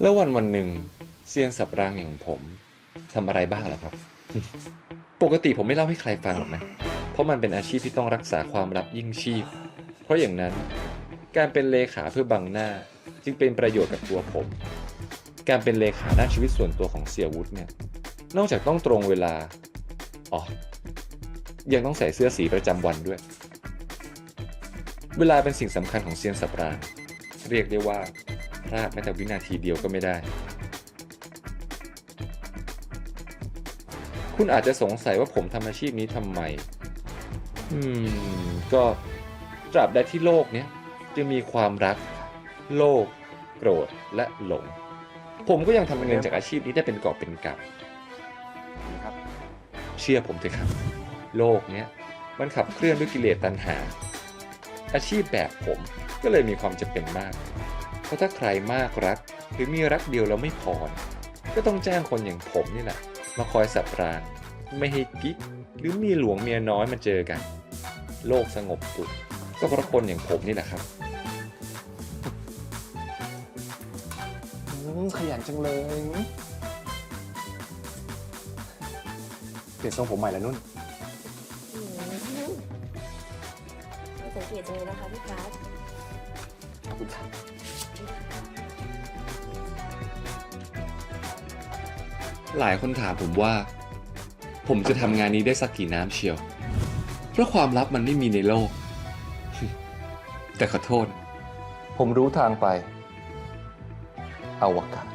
แล้ววันวันหนึ่งเซียนสับรางอย่างผมทำอะไรบ้างล่ะครับ ปกติผมไม่เล่าให้ใครฟังหรอกนะ เพราะมันเป็นอาชีพที่ต้องรักษาความลับยิ่งชีพ เพราะอย่างนั้น การเป็นเลขาเพื่อบังหน้า จึงเป็นประโยชน์กับตัวผม การเป็นเลขาด้านชีวิตส่วนตัวของเสียวุฒิเนี่ย นอกจากต้องตรงเวลา อ๋อ ยังต้องใส่เสื้อสีประจำวันด้วย เวลาเป็นสิ่งสำคัญของเซียนสับรางเรียกได้ว่า พลาดแม้แต่วินาทีเดียวก็ไม่ได้ คุณอาจจะสงสัยว่าผมทำอาชีพนี้ทำไม อืม ก็ตราบใดที่โลกเนี้ยจะมีความรัก โลภโกรธและหลง ผมก็ยังทำเงินจากอาชีพนี้ได้เป็นกอบเป็นกำครับ เชื่อผมเถอะครับ โลกเนี้ยมันขับเคลื่อนด้วยกิเลสตัณหา อาชีพแบบผมก็เลยมีความจำเป็นมากเพ ราะถ้าใครมากรักหรือมีรักเดียวแล้วไม่พอ ก็ต้องจ้างคนอย่างผมนี่แหละ มาคอยสับราง ไม่ให้กิ๊กหรือมีหลวงเมียน้อยมาเจอกัน โลกสงบสุขก็เพราะคนอย่างผมนี่แหละครับอืมขยันจังเลยเปลี่ยนทรงผมใหม่แล้วนุ่นอืมไม่สังเกตจังเลยนะคะพี่พัทขอบคุณครับ หลายคนถามผมว่า ผมจะทำงานนี้ได้สักกี่น้ำเชียว เพราะความลับมันไม่มีในโลก แต่ขอโทษ ผมรู้ทางไปอวกาศ